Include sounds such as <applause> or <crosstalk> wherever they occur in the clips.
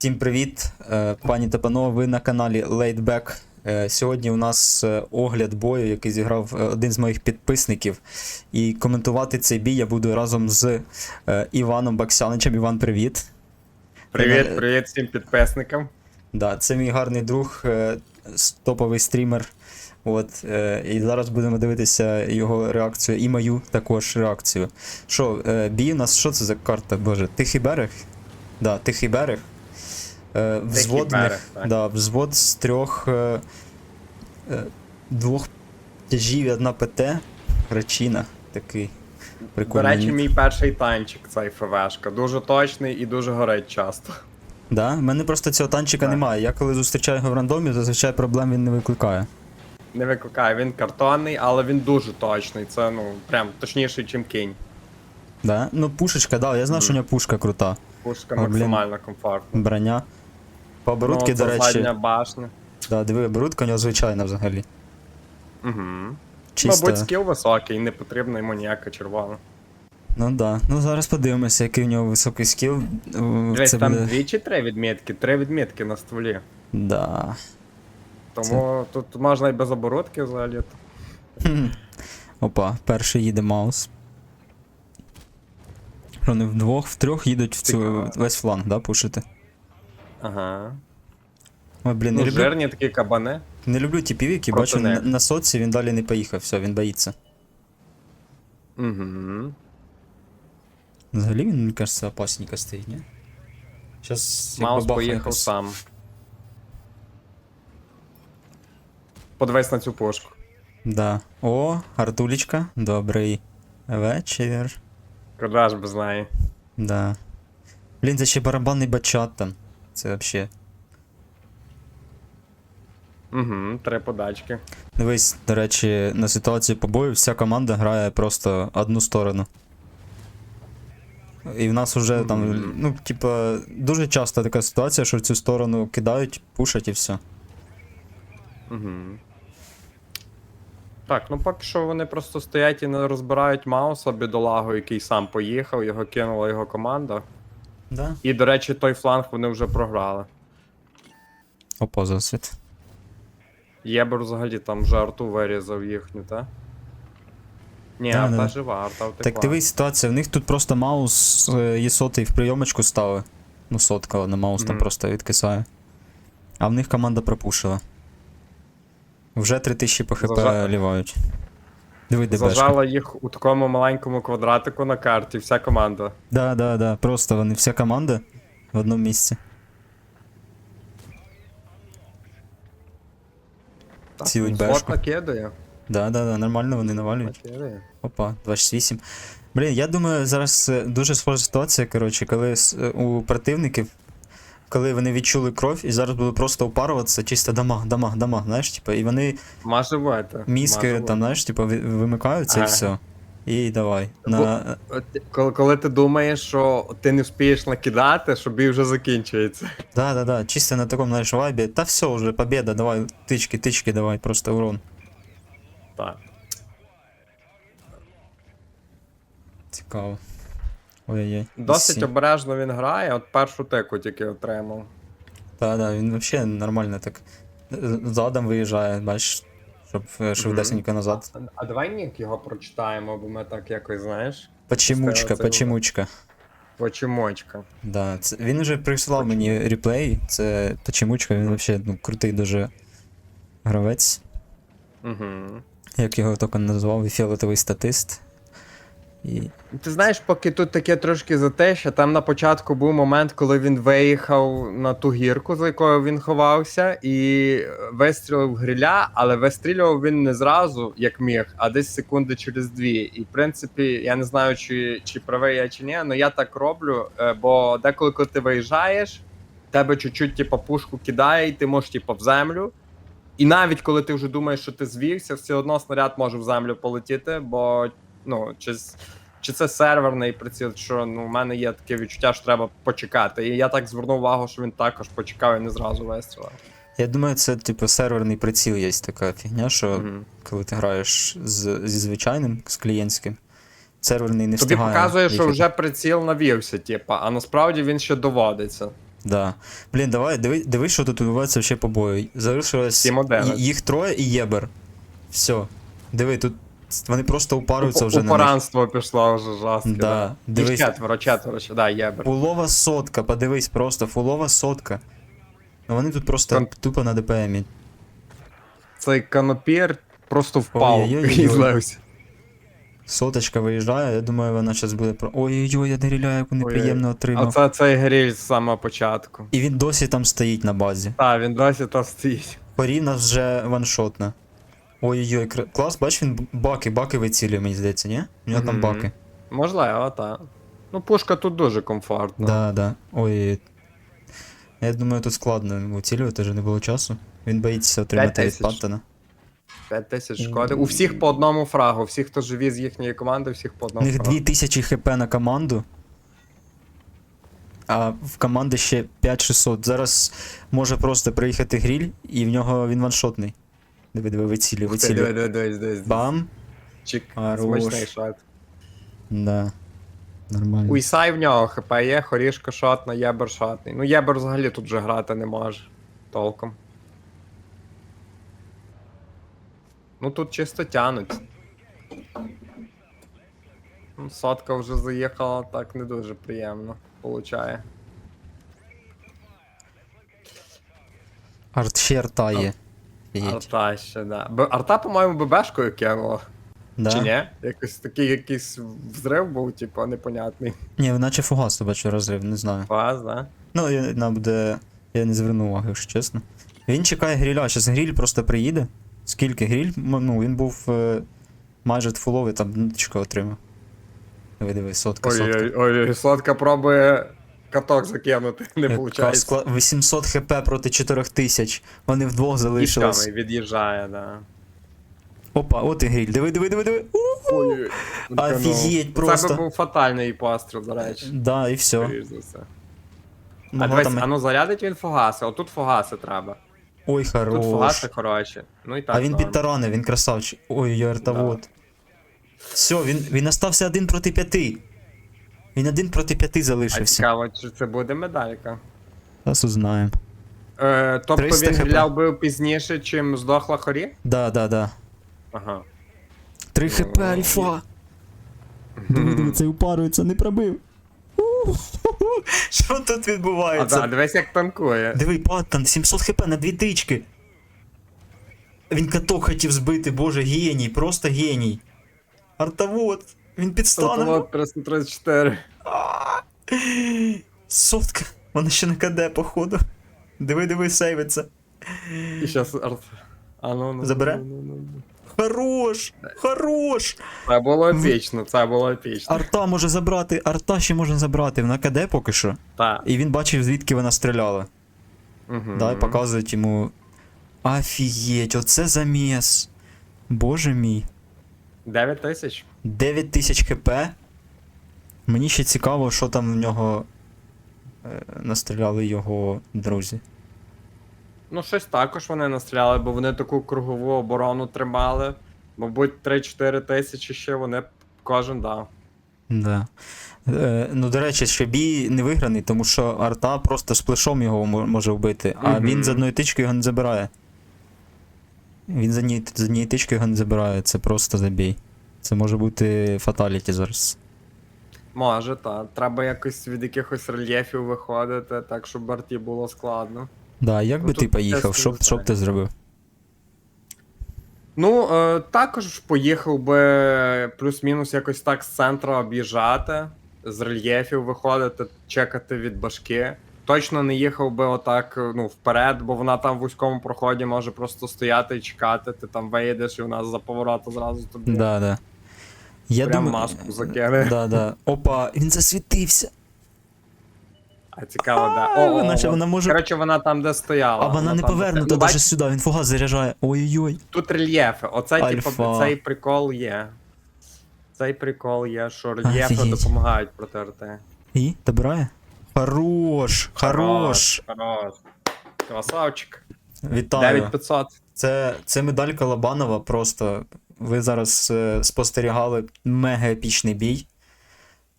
Всім привіт, е, пані та панове, ви на каналі Laidback. Е, Сьогодні у нас е, огляд бою, який зіграв один з моїх підписників. І коментувати цей бій я буду разом з Іваном Баксяничем. Іван, привіт. Привіт, привіт всім підписникам. Да, це мій гарний друг, топовий стрімер. От, і зараз будемо дивитися його реакцію і мою також реакцію. Що, бій у нас, що це за карта, боже? Тихий берег? Да, Тихий берег. Е, взвод, берег, так. да, взвод з трьох е, е, двох тяжів і одна ПТ. Речина. Такий До речі, мій перший танчик цей ФВшка. Дуже точний і дуже горить часто. Да? У мене просто цього танчика Так. немає. Я коли зустрічаю його в рандомі, зазвичай проблем він не викликає. Не викликає, він картонний, але він дуже точний. Це ну прям точніший, ніж кінь. Да? Ну, пушечка, да, я знав, що у нього пушка крута. Пушка О, максимально комфортна. Броня. По оборудки, ну, до речі. задня башня. Да, диви, оборудка у нього звичайна взагалі. Угу. Чисто. Мабуть, скіл високий, не потрібна йому ніяка червона. Ну да. Ну зараз подивимося, який у нього високий скіл. Е, Дивись, Це там буде... дві чи три відмітки, три відмітки на стволі. Да. Тому тут можна і без оборудки взагалі. Опа, перший їде маус. Вони вдвох, втрьох їдуть в цю Цікаво. весь фланг, да, пушити. Ага. Ой, блін, не Ну, люблю, жирні такі кабани. не люблю які Проти бачу на, них. на соці, він далі не поїхав, все, він боїться. Угу. Взагалі він, мені кажется, опасненько стоїть, ні? Щас як Маус бабахне поїхав якось. сам. Подивись на цю пушку. Да. О, Артулечка, добрий вечір. Куди ж без неї? Да. Блін, це ще барабанний бачат там. Це вообще. Угу, три подачки. Дивись, до речі, на ситуацію по бою вся команда грає просто одну сторону. І в нас уже там, ну, типа, дуже часто така ситуація, що в цю сторону кидають, пушать і все. Угу. Так, ну поки що вони просто стоять і не розбирають Мауса, бідолагу, який сам поїхав, його кинула його команда. Да. І, до речі, той фланг вони вже програли. Опа, засвіт. Єбер взагалі там вже арту вирізав їхню, та? Ні, Да, арта да. жива, арта втекла. Так дивись ситуація, в них тут просто маус е, є сотий в прийомочку ставив. Ну, сотка, на маус там Мгм. просто відкисає. А в них команда пропушила. Вже 3000 по хп Зажа- лівають. Диви. Зажала їх у такому маленькому квадратику на карті, вся команда. Да, да, да. Просто вони вся команда в одному місці. Цілить бешку. накидає. Да, да, да, нормально вони навалюють. Накидає. Опа, 28. Блін, я думаю, зараз е, дуже схожа ситуація, коротше, коли е, у противників, коли вони відчули кров і зараз будуть просто упаруватися, чисто дамаг, дамаг, дамаг, знаєш, типу, і вони Може мізки там, знаєш, типу, ви- вимикаються і все. І давай. На... Коли, коли ти думаєш, що ти не вспієш накидати, що бій вже закінчується. Да, да, да, чисто на такому, знаєш, вайбі. Та все вже, победа, давай, тички, тички, давай, просто урон. Так. Цікаво. Ой-ой-ой. Досить обережно він грає, от першу тику тільки отримав. Та, да, він взагалі нормально так е, задом виїжджає, бачиш, щоб е, швидесенько назад. А, а давай нік його прочитаємо, бо ми так якось, знаєш, Почемучка, це- почемучка. Да, це, він вже прислав мені реплей, це почемучка, він взагалі ну, крутий дуже гравець. Угу. Як його тільки назвав, і фіолетовий статист. І... Ти знаєш, поки тут таке трошки затища, там на початку був момент, коли він виїхав на ту гірку, за якою він ховався, і вистрілив гриля, але вистрілював він не зразу, як міг, а десь секунди через дві. І в принципі, я не знаю, чи, чи правий я чи ні, але я так роблю, е, бо деколи, коли ти виїжджаєш, тебе чуть-чуть типу, пушку кидає, і ти можеш типу, в землю. І навіть коли ти вже думаєш, що ти звівся, все одно снаряд може в землю полетіти, бо ну, чи, чи це серверний приціл, що ну, в мене є таке відчуття, що треба почекати. І я так звернув увагу, що він також почекав і не зразу вистрілив. Я думаю, це типу серверний приціл є така фігня, що Мгм. коли ти граєш з, зі звичайним, з клієнтським, серверний не Тобі встигає. показує, що вже приціл навівся, типа, а насправді він ще доводиться. Да. Блін, давай, диви, диви, що тут відбувається ще по бою. Залишилось їх троє і Єбер. Все. Диви, тут вони просто упаруються вже на них. Упоранство пішло вже жорстко. Да, Да. дивись. Їх четверо, четверо, ще, да, єбер. Фулова сотка, подивись просто, фулова сотка. Ну вони тут просто Кон- тупо на ДПМі. Цей канопір просто впав Ой-ой-ой. і злився. Соточка виїжджає, я думаю, вона зараз буде про. Ой-ой-ой, я не ріляю, яку неприємно А отримав. це цей гриль з самого початку. І він досі там стоїть на базі. Так, він досі там стоїть. Порів нас вже ваншотна. Ой-ой-ой, клас, бач, він баки, баки вицілює, мені здається, ні? У нього там Мгм. баки. Можливо, так. Ну, пушка тут дуже комфортна. Да, да. Ой. Я думаю, тут складно вицілювати, вже не було часу. Він боїться отримати від. Паттона. 5 тисяч шкоди. У всіх по одному фрагу. Всіх, хто живі з їхньої команди, всіх по одному. У них 2000 хп на команду. А в команди ще 5600. Зараз може просто приїхати гріль, і в нього він ваншотний. Диви, диви, Ух ти, Диви, вицілює. диви, диви, диви. Бам! Чик. Хорош. Смачний шот. Да. Нормально. У Ісай в нього хп є, хорішка шотна, єбер шотний. Ну єбер взагалі тут вже грати не може. Толком. Ну тут чисто тянуть. Ну, Сотка вже заїхала, так не дуже приємно получає. Арт ще арта є. Офігеть. Арта ще, да. Б- Арта, по-моєму, ББшкою кинула. Да. Чи ні? Якось такий якийсь взрив був, типу, непонятний. Ні, наче фугас, бачу розрив, не знаю. Фаз, да? Ну, я, нам буде. Я не звернув уваги, якщо чесно. Він чекає гріля, зараз гріль просто приїде. Скільки гріль? М- Ну, він був е, майже фуловий, там ниточка отримав. Диви, диви, сотка, сотка. Ой, ой, ой, сладка пробує каток закинути, не виходить. 800 хп проти 4000. Вони вдвох залишились. Від'їжджає, да. Опа, от і гріль. Диви, диви, диви, диви. Ой, Офігеть просто. Це би був фатальний постріл, до речі. Да, і все. скоріш за все. А дивись, там- а ну зарядить він фугаси, отут фугаси треба. Ой, Тут хорош. фугаси хороші. Ну і так. А він норм. підтаранив, він красавчик. Ой, я артовод. Все, він, він остався один проти п'яти. Він один проти п'яти А залишився. цікаво, чи це буде медалька. Зараз узнаємо. Е, тобто 300 він хп. гріляв бив пізніше, чим здохла хорі? Да, да, да. Ага. 3 хп альфа. Диви, диви, упарується, не пробив. У, <laughs> Що тут А відбувається? да, дивись, як танкує. Диви, Паттон, 700 хп на дві тички. Він каток хотів збити, боже, геній, просто геній. Артовод, він підстанув. От 334. Сотка. Вона ще на КД, походу. Диви, диви, сейвиться. І щас арт. А ну, ну. Забере? ну, ну, ну. Хорош! Хорош! Це було епічно, це було епічно. Арта може забрати, арта ще може забрати. Вона КД поки що. Так. І він бачив, звідки вона стріляла. Угу. Да, і показують йому. Офігеть, оце заміс. Боже мій. 9 тисяч. 9 тисяч хп. Мені ще цікаво, що там в нього е, настріляли його друзі. Ну, щось також вони настріляли, бо вони таку кругову оборону тримали. Мабуть, 3-4 тисячі ще вони кожен дав. Да. Е, ну, до речі, ще бій не виграний, тому що арта просто сплешом його може вбити, а Мгм. він з одної тички його не забирає. Він з однієї, з однієї тички його не забирає, це просто забій. Це може бути фаталіті зараз. Може, так. Треба якось від якихось рельєфів виходити, так щоб Барті було складно. Да, як Ну, би ти поїхав, що, б- що б ти зробив? Ну, е, також поїхав би плюс-мінус якось так з центру об'їжджати, з рельєфів виходити, чекати від башки. Точно не їхав би отак е, ну, вперед, бо вона там в вузькому проході може просто стояти і чекати. Ти там виїдеш і вона з-за повороту зразу тобі Да, да. Я прям думаю, маску закине. Да, да. Опа, він засвітився. А цікаво, да. О, о, вона о. вона може- Коротше, вона там, де стояла. А вона не там, де повернута. Ну, навіть бач, сюди, він фугас заряджає. Ой-ой-ой. Тут рельєфи. Оцей, типу, Альфа. цей прикол є. Цей прикол є, що рельєфи Офігеть. допомагають проти РТ. І? Добирає? Хорош, хорош. Хорош. Красавчик. Вітаю. 9500. Це, це медалька Лобанова просто. Ви зараз е, спостерігали мега епічний бій.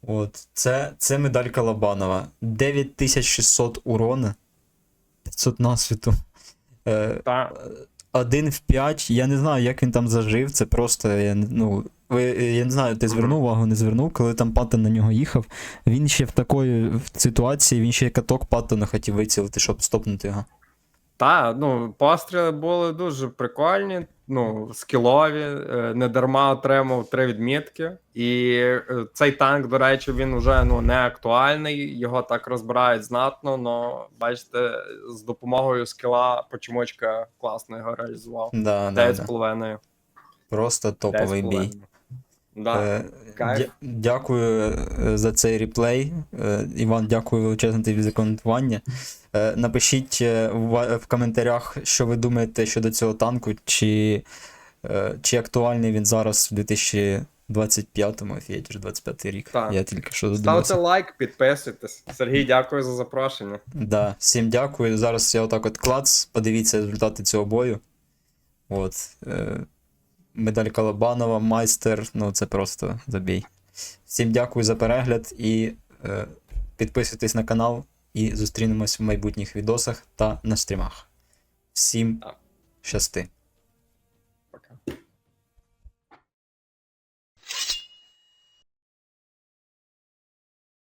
От, це, це медаль Калабанова. 9600 урона, 500 насвіту. Е, Та, один в 5, я не знаю, як він там зажив. Це просто. Я, ну, ви, я не знаю, ти звернув увагу, не звернув, коли там Паттон на нього їхав. Він ще в такої ситуації, він ще каток Паттона хотів вицілити, щоб стопнути його. Та, ну, постріли були дуже прикольні, ну, скілові, е, не дарма отримав три відмітки. І е, цей танк, до речі, він вже ну, не актуальний, його так розбирають знатно, але бачите, з допомогою скіла почемочка класно його реалізував. Да, да, да. Просто топовий бій. 9,5. Да. Е, кайф. дя- дякую е, за цей реплей. Е, Іван, дякую величезно тобі за коментування. Е, Напишіть в в коментарях, що ви думаєте щодо цього танку, чи, е, чи актуальний він зараз в 2025-му, офігеть, 25 рік. Так. Я тільки що Ставте лайк, підписуйтесь. Сергій, дякую за запрошення. Да, всім дякую. Зараз я отак от клац, подивіться результати цього бою. От медаль Калабанова, майстер. Ну це просто забій. Всім дякую за перегляд і е, підписуйтесь на канал, і зустрінемось в майбутніх відосах та на стрімах. Всім щасти. Пока.